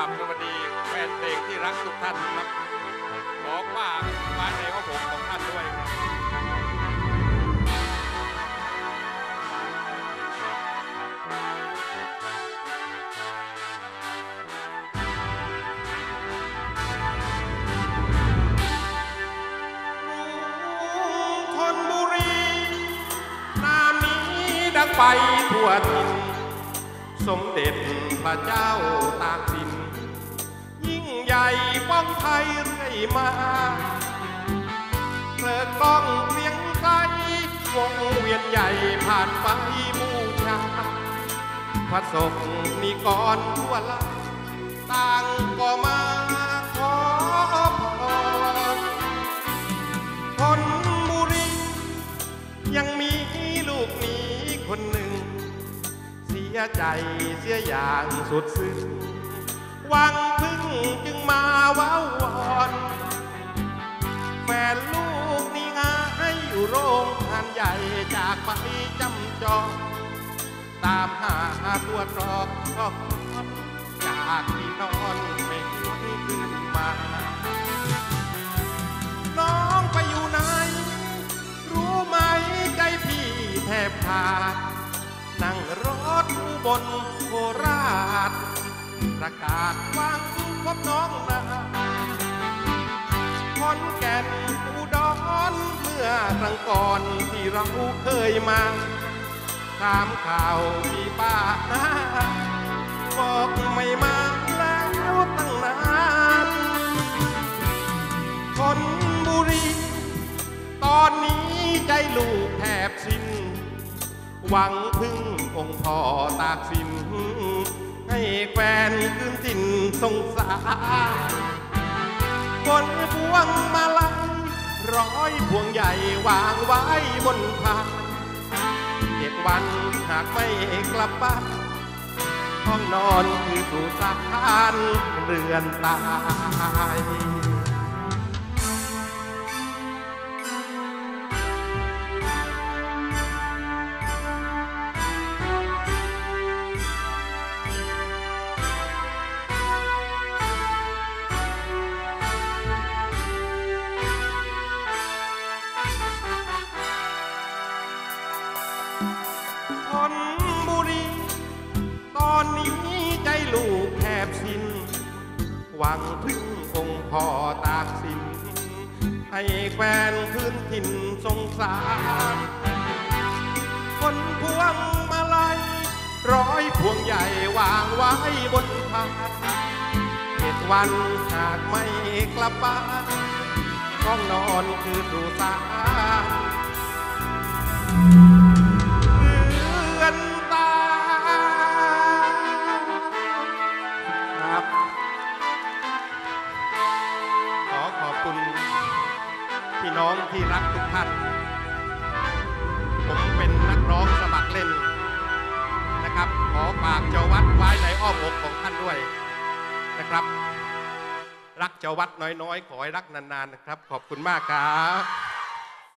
ราบสวัสดีแฟนเพลงที่รักทุกท่านครับบอกว่ามาในว่าผมของท่านด้วยครับทนบุรีนามีดังไปทั่วทินสมเด็จพระเจ้าตากสิน องไทยเรื่อยมาเพลิงกล้องเรียงไกลวงเวียนใหญ่ผ่านไปบูชาพระสงฆ์นิกรทั่วลาต่างก็มาขอพรคนบุรียังมีลูกหนี้คนหนึ่ง เสียใจเสียอย่างสุดซึ้ง หวังพึ่งจึงมาว้าวอนแฟนลูกนี่งาให้อยู่โรงงานใหญ่จากไปจำจองตามหาตัวตรอกก็จากที่นอนไม่ขึ้นมา น้องไปอยู่ไหน รู้ไหมใจพี่แทบขาดนั่งรถอุบนโคราช ประกาศวังพบน้องนาขอนแก่นอุดรเมื่อครั้งก่อนที่เราเคยมาถามข่าวพี่ป้านาบอกไม่มาแล้วตั้งนานคนบุรีตอนนี้ใจลูกแทบสิ้นหวังพึ่งองค์พ่อตากสิน ให้แฟนคืนถิ่นสงสารคนพวงมาลัยร้อยพวงใหญ่วางไว้บนพานเจ็ดวันหากไม่กลับบ้านห้องนอนคือสุสานเรือนตาย อนนี้ใจลูกแทบสิ้น หวังพึ่งองค์พ่อตากสิน ให้แฟนคืนถิ่นสงสาร คนพวงมาลัยร้อยพวงใหญ่วางไว้บนพานเจ็ดวันหากไม่กลับบ้านห้องนอนคือสุสาน พี่น้องที่รักทุกท่าน ผมเป็นนักร้องสมัครเล่นนะครับ ขอฝากเจ้าวัดไว้ในอ้อมอกของท่านด้วยนะครับ รักเจ้าวัดน้อยๆ ขอให้รักนานๆนะครับ ขอบคุณมากครับ